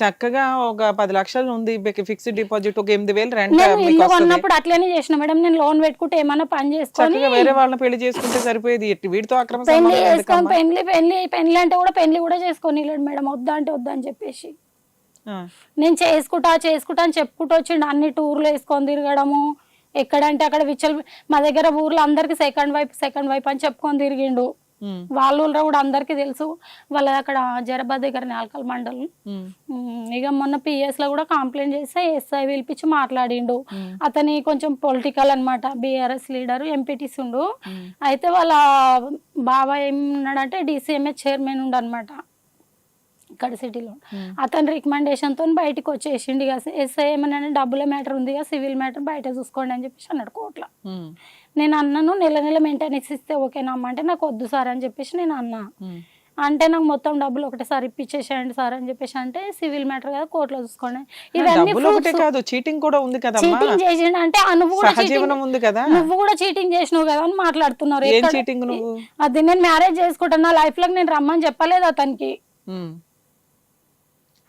చక్కగా ఒక పది లక్షలు ఉంది ఫిక్స్డ్ డిపాజిట్ ఒక ఎనిమిది వేలు రెంట్ నేను ఇల్లు కొన్నప్పుడు అట్లనే చేసిన మేడం. నేను లోన్ పెట్టుకుంటే ఏమన్నా పని చేసుకొని చక్కగా వేరే వాళ్ళని పెళ్ళి చేసుకుంటే సరిపోయేది. ఎట్టి వీడితో అక్రమ పెళ్ళి సంబంధం చేసుకొని ఎందుకమ్మా? పెళ్ళి పెళ్ళి పెళ్ళి అంటే కూడా పెళ్ళి కూడా చేసుకొని వెళ్ళాడు మేడం. వద్దా అంటే వద్దా అని చెప్పేసి. ఆ, నేను చేసుకుంటా చేసుకుంటా అని చెప్పుకుంటూ వచ్చిండు. అన్ని టూర్లు వేసుకొని తిరగడము. ఎక్కడంటే అక్కడ విచ్చలు మా దగ్గర ఊర్లో అందరికి సెకండ్ వైపు సెకండ్ వైపు అని చెప్పుకొని తిరిగిండు. వాళ్ళ ఊళ్ళో కూడా అందరికీ తెలుసు. వాళ్ళ అక్కడ జరబాద్ దగ్గర నాల్కల్ మండలం. ఇక మొన్న పిఎస్లో కూడా కంప్లైంట్ చేస్తే ఎస్ఐ పిలిపించి మాట్లాడిండు. అతని కొంచెం పొలిటికల్ అనమాట బీఆర్ఎస్ లీడర్ ఎంపీటీస్ ఉండు. అయితే వాళ్ళ బాబా ఏమన్నాడంటే డిసిఎంఎస్ చైర్మన్ ఉండు అనమాట ఇక్కడ సిటీలో. అతని రికమెండేషన్తో బయటకు వచ్చేసిండు ఇక. ఎస్ఐ ఏమన్నా డబ్బుల మ్యాటర్ ఉంది ఇక సివిల్ మ్యాటర్ బయట చూసుకోండి అని చెప్పేసి అన్నాడు కోర్టులో. ఉమ్, నేను అన్నాను నెల నెల మెయింటెనెన్స్ ఇస్తే ఓకేనా అమ్మ అంటే నాకు వద్దు సార్ అని చెప్పేసి నేను అన్నా. ఉమ్. అంటే నాకు మొత్తం డబ్బులు ఒకటేసారి ఇప్పించేసేయండి సార్ అని చెప్పేసి అంటే సివిల్ మ్యాటర్ కదా కోర్టులో చూసుకోండి. ఇవన్నీ కాదు చీటింగ్ కూడా ఉంది కదమ్మా. చీటింగ్ చేసిండు అంటే నువ్వు కూడా ఉంది కదా. నువ్వు కూడా చీటింగ్ చేసినావు కదా అని మాట్లాడుతున్నారు. అది నేను మ్యారేజ్ చేసుకుంటున్నా లైఫ్లో నేను రమ్మని చెప్పలేదు అతనికి. ఉమ్.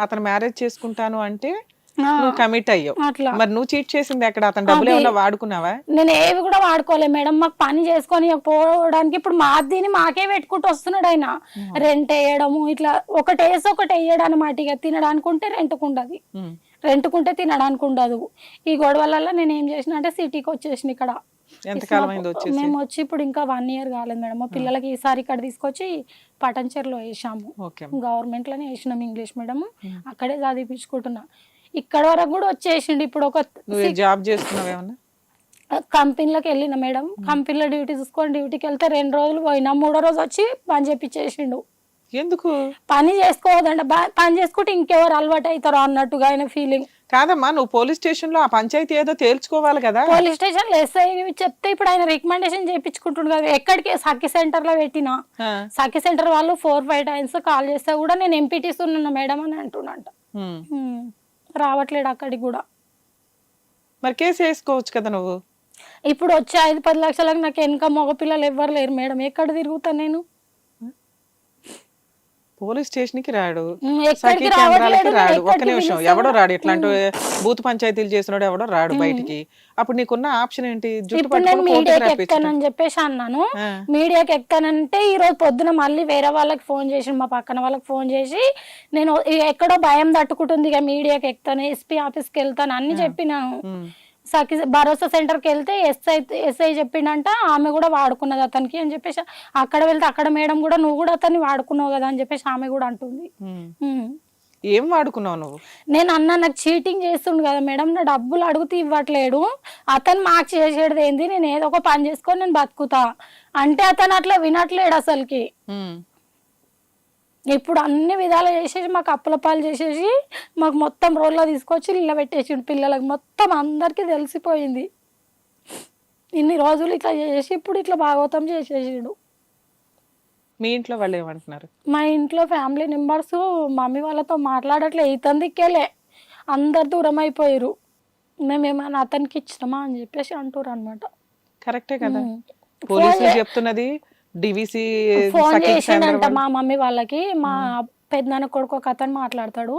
అతను మ్యారేజ్ చేసుకుంటాను అంటే నువ్వు కమిట్ అయ్యావు. అట్లా. మరి నువ్వు చీట్ చేసింది ఎక్కడ? అతను డబ్బులు ఏమన్నా వాడుకున్నావా? నేను ఏవి కూడా వాడుకోలేదు మేడం. మాకు పని చేసుకొని పోవడానికి ఇప్పుడు మా దీన్ని మాకే పెట్టుకుంటూ వస్తున్నాడు ఆయన. రెంట్ వేయడము ఇట్లా ఒకటి వేసి ఒకటి వేయడం అనమాట ఇక తినడానికి ఉంటే రెంట్కు ఉండదు. ఉమ్, రెంట్కుంటే తినడానికి ఉండదు. ఈ గొడవలలో నేను ఏం చేసిన అంటే సిటీకి వచ్చేసిన ఇక్కడ. ఎంతకాలం అయింది వచ్చేసి? మేము వచ్చి ఇప్పుడు ఇంకా వన్ ఇయర్ కాలేదు మేడం. మా పిల్లలకి ఈసారి ఇక్కడ తీసుకొచ్చి పటంచెర్లో వేసాము. ఓకే. గవర్నమెంట్లోనే వేసినాం ఇంగ్లీష్ మీడియం. అక్కడే చదివించుకుంటున్నా ఇక్కడ వరకు కూడా వచ్చేసిండు ఇప్పుడు ఒక జాబ్ చేస్తున్నావు ఏమన్నా? కంపెనీలోకి వెళ్ళిన మేడం. కంపెనీలో డ్యూటీ చూసుకొని డ్యూటీకి వెళ్తే రెండు రోజులు పోయినా మూడో రోజు వచ్చి పని చేపించేసిండు. ఎందుకు? పని చేసుకోవద్దంట. బా- పని చేసుకుంటే ఇంకెవరు అలవాటు అవుతారో అన్నట్టుగా ఆయన ఫీలింగ్ కాదమ్మా నువ్వు పోలీస్ స్టేషన్లో ఆ పంచాయతీ ఏదో తేల్చుకోవాలి కదా. పోలీస్ స్టేషన్లో ఎస్ఐ చెప్తే ఇప్పుడు ఆయన రికమెండేషన్ చేయించుకుంటుండు కదా. ఎక్కడికి? సఖి సెంటర్లో పెట్టినా సఖి సెంటర్ వాళ్ళు ఫోర్ ఫైవ్ టైమ్స్ కాల్ చేస్తే కూడా నేను ఎంపీటీస్ ఉన్నాను మేడం అని అంటున్నాంట. రావట్లేడు అక్కడికి కూడా. మరి కేసు వేసుకోవచ్చు కదా నువ్వు? ఇప్పుడు వచ్చే ఐదు పది లక్షలకు నాకు వెనక మగపిల్లలు ఎవ్వరు లేరు మేడం. ఎక్కడ తిరుగుతాను నేను? పోలీస్ స్టేషన్కి రాడు సఖీ కేంద్రాలకి రాడు. ఒక్క నిమిషం. ఎవడో. రాడు. ఇట్లాంటి బూత్ పంచాయతీలు చేసినాడు ఎవడో రాడు బయటికి. అప్పుడు నీకున్న ఆప్షన్ ఏంటి? జుట్టు మీడియాకి ఎక్కానని చెప్పేసి అన్నాను. మీడియాకి ఎక్కానంటే ఈ రోజు పొద్దున మళ్ళీ వేరే వాళ్ళకి ఫోన్ చేసి మా పక్కన వాళ్ళకి ఫోన్ చేసి నేను ఎక్కడో భయం తట్టుకుంటుంది ఇక మీడియాకి ఎక్కుతాను ఎస్పీ ఆఫీస్కి వెళ్తాను అన్ని చెప్పినాను. సఖి భరోసా సెంటర్కి వెళ్తే ఎస్ఐ ఎస్ఐ చెప్పిండంట ఆమె కూడా వాడుకున్నది అతనికి అని చెప్పేసి అక్కడ వెళ్తే అక్కడ మేడం కూడా నువ్వు కూడా అతన్ని వాడుకున్నావు కదా అని చెప్పేసి ఆమె కూడా అంటుంది. ఏం వాడుకున్నావు నువ్వు? నేను అన్న నాకు చీటింగ్ చేస్తుండు కదా మేడం నా డబ్బులు అడుగుతూ ఇవ్వట్లేడు అతను మాకు చేసేది ఏంది నేను ఏదో ఒక పని చేసుకొని నేను బతుకుతా. అంటే అతను అట్లా వినట్లేడు అసలుకి. ఇప్పుడు అన్ని విధాలు చేసేసి మాకు అప్పుల పాలు చేసేసి మాకు మొత్తం రోడ్లో తీసుకొచ్చి ఇళ్ళ పెట్టేసిండు. పిల్లలకు మొత్తం అందరికీ తెలిసిపోయింది. ఇన్ని రోజులు ఇట్లా చేసి ఇప్పుడు ఇట్లా భాగవతం చేసేసిండు. మీ ఇంట్లో వాళ్ళు ఏమంటున్నారు? మా ఇంట్లో ఫ్యామిలీ మెంబర్స్ మమ్మీ వాళ్ళతో మాట్లాడట్లే. ఇతని దిక్కేలే. అందరు దూరం అయిపోయారు మేము ఏమైనా అతనికి ఇచ్చినామా అని చెప్పేసి అంటారు అనమాట కరెక్టే కదా. పోలీసులు చెప్తున్నది డివిసి ఫోన్ చేసిండంట మా మమ్మీ వాళ్ళకి. మా పెద్దనాన్న కొడుకు ఒక అతను మాట్లాడతాడు.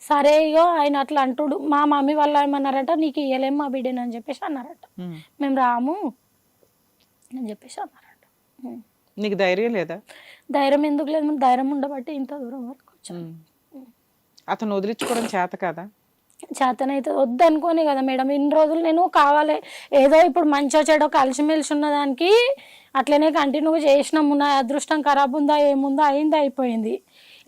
సరే ఇగో ఆయన అట్లా అంటుడు. మా మమ్మీ వాళ్ళు ఏమన్నారట నీకు ఇయ్యలేం మా బిడ్డని అని చెప్పేసి అన్నారట. మేము. రాము అని చెప్పేసి అన్నారట. నీకు ధైర్యం లేదా? ధైర్యం ఎందుకు లేదు? ధైర్యం ఉండబట్టి ఇంత దూరం వరకు. అతను వదిలించుకోవడం చేత కదా? చేతనైతే వద్దనుకోని కదా మేడం. ఇన్ని రోజులు నేను కావాలి. ఏదో ఇప్పుడు మంచిగా చెడో కలిసిమెలిసి ఉన్న దానికి అట్లనే కంటిన్యూగా చేసినాము నా అదృష్టం ఖరాబ్ ఉందా ఏముందా అయింది అయిపోయింది.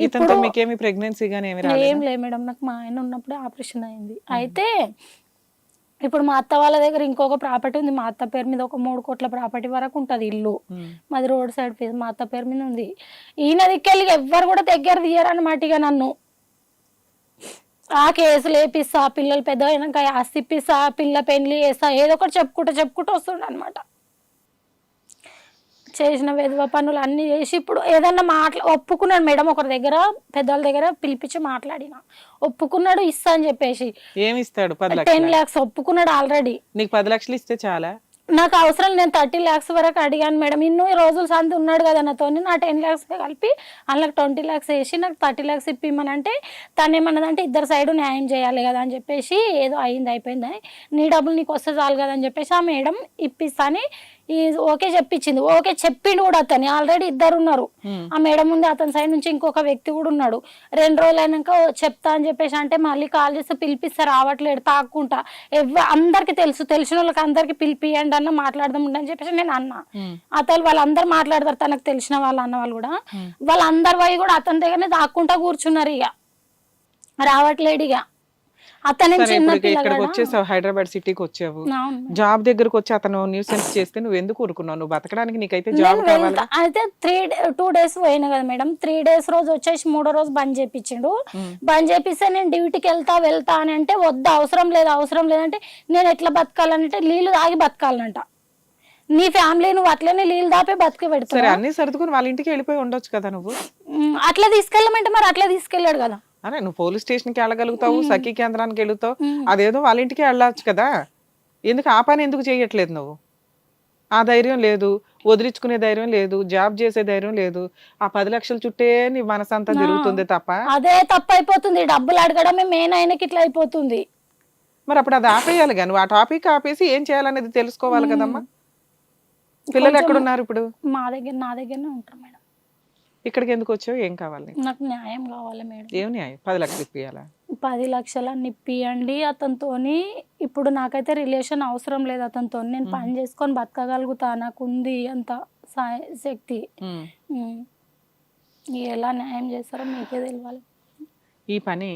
ఇతనితో మీకేమి ప్రెగ్నెన్సీ ఏం లేదు మేడం. నాకు మా ఆయన ఉన్నప్పుడే ఆపరేషన్ అయింది. అయితే ఇప్పుడు మా అత్త వాళ్ళ దగ్గర ఇంకొక ప్రాపర్టీ ఉంది. మా అత్త పేరు మీద ఒక మూడు కోట్ల ప్రాపర్టీ వరకు ఉంటుంది ఇల్లు. మాది రోడ్ సైడ్ మా అత్త పేరు మీద ఉంది. ఈయన దిక్కెళ్ళి ఎవ్వరు కూడా దగ్గర తీయరన్నమాట ఇక నన్ను. ఆ కేసులు వేపిస్తా పిల్లలు పెద్ద అయినాక ఆస్తి ఇప్పిస్తా పిల్ల పెళ్ళి చేస్తా ఏదో ఒకటి చెప్పుకుంటూ చెప్పుకుంటూ వస్తుండ అనమాట చేసిన విధవ పనులు అన్ని చేసి ఇప్పుడు ఏదన్నా మాట్లా ఒప్పుకున్నాడు మేడం ఒకరి దగ్గర పెద్దవాళ్ళ దగ్గర పిలిపించి మాట్లాడిన. ఒప్పుకున్నాడు ఇస్తా అని చెప్పేసి. ఏమి ఇస్తాడు? టెన్ ల్యాక్స్ ఒప్పుకున్నాడు ఆల్రెడీ. నీకు పది లక్షలు ఇస్తే చాలా? నాకు అవసరం నేను థర్టీ ల్యాక్స్ వరకు అడిగాను మేడం. ఇన్ని రోజులు సంత ఉన్నాడు కదా నాతో నా టెన్ ల్యాక్స్ కలిపి అందులో ట్వంటీ ల్యాక్స్ వేసి నాకు థర్టీ ల్యాక్స్ ఇప్పిమ్మని అంటే తను ఏమన్నదంటే ఇద్దరు సైడు న్యాయం చేయాలి కదా అని చెప్పేసి ఏదో అయింది అయిపోయిందని. నీ డబ్బులు నీకు వస్తే చాలు కదా అని చెప్పేసి ఆ మేడం ఇప్పిస్తాని ఓకే చెప్పించింది. ఓకే చెప్పిండు కూడా అతని ఆల్రెడీ ఇద్దరు ఉన్నారు ఆ మేడం ముందు అతని సైడ్ నుంచి ఇంకొక వ్యక్తి కూడా ఉన్నాడు. రెండు రోజులు అయినాక చెప్తా అని చెప్పేసి అంటే మళ్ళీ కాల్ చేస్తే పిలిపిస్తే రావట్లేడు తాక్కుంటా. ఎవ్వ అందరికి తెలుసు. తెలిసిన వాళ్ళకి అందరికి పిలిపియండి అన్న మాట్లాడదాం ఉండు అని చెప్పేసి నేను అన్నా. అతను వాళ్ళందరూ మాట్లాడతారు తనకు తెలిసిన వాళ్ళు అన్న వాళ్ళు కూడా. వాళ్ళందరి పోయి కూడా అతని దగ్గరనే దాక్కుంటా కూర్చున్నారు ఇక రావట్లేడు ఇక అతని ఇక్కడికి? వచ్చేసావు హైదరాబాద్ సిటీకి వచ్చావు. జాబ్ దగ్గరకు వచ్చి అతను న్యూసెన్స్ చేస్తే నువ్వు ఎందుకు ఊరుకున్నావు? నువ్వు బతకడానికి నీకైతే జాబ్ కావాలి. అయితే త్రీ టూ డేస్ పోయినా కదా మేడం. త్రీ డేస్ రోజు వచ్చేసి మూడో రోజు బంద్ చేపించిండు. బంద్ చేపిస్తే నేను డ్యూటీకి వెళ్తా వెళ్తా అని అంటే వద్దు అవసరం లేదు అవసరం లేదంటే నేను ఎట్లా బతకాలంటే నీళ్ళు తాగి బతకాలంట నీ ఫ్యామిలీ నువ్వు అట్లనే నీళ్ళు దాపే బతికి పెడుతున్నా అన్ని సర్దుకుని వాళ్ళ ఇంటికి వెళ్ళిపోయి ఉండొచ్చు కదా నువ్వు? అట్లా తీసుకెళ్ళమంటే మరి అట్లా తీసుకెళ్ళాడు కదా. అరే నువ్వు పోలీస్ స్టేషన్కి వెళ్ళగలుగుతావు సఖీ కేంద్రానికి వెళుతావు. అదేదో వాళ్ళ ఇంటికి వెళ్ళొచ్చు కదా. ఎందుకు ఆ పని ఎందుకు చేయట్లేదు నువ్వు? ఆ ధైర్యం లేదు వదిలించుకునే ధైర్యం లేదు జాబ్ చేసే ధైర్యం లేదు. ఆ పది లక్షల చుట్టే నీ మనసంతా తిరుగుతుంది తప్ప. అదే తప్పు అయిపోతుంది డబ్బులు అడగడమే మెయిన్ ఆయనకి ఇట్లా అయిపోతుంది. మరి అప్పుడు అది ఆపేయాలి కానీ నువ్వు ఆ టాపిక్ ఆపేసి ఏం చేయాలనేది తెలుసుకోవాలి కదమ్మా. పిల్లలు ఎక్కడున్నారు ఇప్పుడు? మా దగ్గర నా దగ్గరనే ఉంటారు మేడం. ఇక్కడికి ఎందుకు వచ్చావు ఏం కావాలి? నీకు? న్యాయం కావాలి మేడం. ఏం న్యాయం? పది లక్షలు ఇప్పియాలా పది లక్షల నిప్పియండి అతనితోని. ఇప్పుడు నాకైతే రిలేషన్ అవసరం లేదు అతనితో నేను పని చేసుకొని బతకగలుగుతా. నాకు ఉంది అంత శక్తి. ఎలా న్యాయం చేస్తారో మీకే తెలియాలి ఈ పని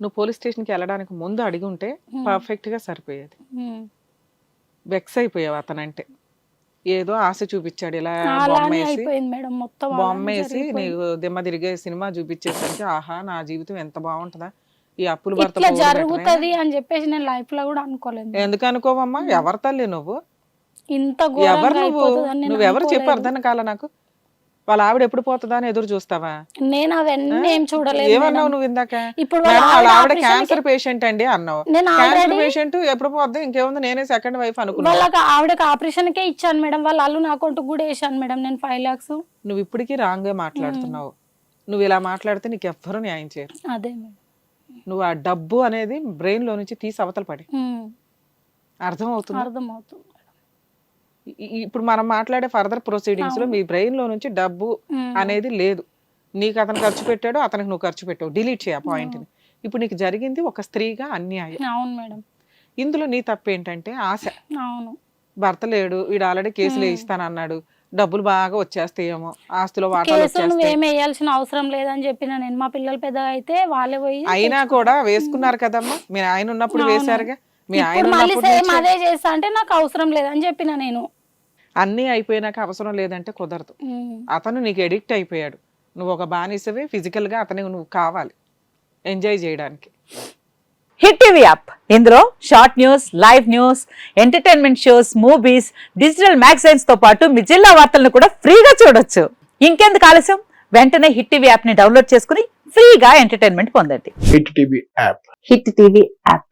నువ్వు పోలీస్ స్టేషన్కి వెళ్ళడానికి ముందు అడిగి ఉంటే పర్ఫెక్ట్గా సరిపోయేది. వెక్స్ అయిపోయావు అతనంటే. ఏదో ఆశ చూపించాడు ఇలా బొమ్మ వేసి. బొమ్మ. నీకు దిమ్మ తిరిగే సినిమా చూపించేసరికి ఆహా నా జీవితం ఎంత బాగుంటుందా? ఈ అప్పులు భర్త. జరుగుతది అని చెప్పేసి నేను లైఫ్లో కూడా అనుకోలేదు. ఎందుకు అనుకోవమ్మా? ఎవరి తల్లి నువ్వు? ఇంత ఎవరు నువ్వు? నువ్వెవరు చెప్పు. అర్థం కాల నాకు. వాళ్ళ ఆవిడ ఎప్పుడు పోతుందా అని ఎదురు చూస్తావా? నేను అవన్నీ ఏం చూడలేదు ఏమన్నావు. నువ్వు ఇందాక? ఇప్పుడు వాళ్ళ ఆవిడ క్యాన్సర్ పేషెంట్ అండి అన్నావు. నేను క్యాన్సర్ పేషెంట్ ఎప్పుడు పోద్ది? ఇంకేముంది? నేనే సెకండ్ వైఫ్ అనుకున్నా. వాళ్ళకి ఆవిడకి ఆపరేషన్ కే ఇచ్చాను మేడం. వాళ్ళ అల్లు నా అకౌంట్ కూడా వేసాను మేడం నేను ఫైవ్ లాక్స్ నువ్వు ఇప్పటికీ రాంగ్గా మాట్లాడుతున్నావు. నువ్వు ఇలా మాట్లాడితే నీకు ఎవ్వరూ న్యాయం చేయరు. అదే నువ్వు ఆ డబ్బు అనేది బ్రెయిన్లో నుంచి తీసి అవతల పడి. అర్థం అవుతుంది అర్థమవుతుంది. ఇప్పుడు మనం మాట్లాడే ఫర్దర్ ప్రొసీడింగ్స్లో మీ బ్రెయిన్లో నుంచి డబ్బు. అనేది లేదు. నీకు అతను ఖర్చు పెట్టాడు అతనికి నువ్వు ఖర్చు పెట్టావు. డిలీట్ చేయ పాయింట్ని. ఇప్పుడు నీకు జరిగింది ఒక స్త్రీగా అన్యాయం. అవును మేడం. ఇందులో నీ తప్పు ఏంటంటే ఆశ. అవును. భర్త లేడు వీడు ఆల్రెడీ కేసులు వేయిస్తానన్నాడు. డబ్బులు బాగా వచ్చేస్తాయేమో ఆస్తిలో వేయాల్సిన అవసరం లేదని చెప్పిన నేను. మా పిల్లలు పెద్దగా అయితే వాళ్ళే పోయి అయినా కూడా వేసుకున్నారు కదమ్మా. మీ ఆయన ఉన్నప్పుడు. వేశారుగా? ఇప్పుడు మళ్ళీ సేమ్ అదే చేస్తా అంటే నాకు అవసరం లేదని చెప్పిన నేను. అన్నీ అయిపోయినాక అవసరం లేదంటే కుదరదు. అతను నీకు ఎడిక్ట్ అయిపోయాడు. నువ్వు ఒక బానిసవే physical గా అతనికి నువ్వు కావాలి. ఎంజాయ్ చేయడానికి. Hit TV app. ఇందులో short news live news entertainment shows movies digital మ్యాగజైన్స్తో పాటు మీ జిల్లా వార్తలను కూడా ఫ్రీగా చూడొచ్చు. ఇంకెందుకు ఆలస్యం? వెంటనే హిట్ టీవీ యాప్ని డౌన్లోడ్ చేసుకుని ఫ్రీగా ఎంటర్టైన్మెంట్ పొందండి. Hit TV app. Hit TV app.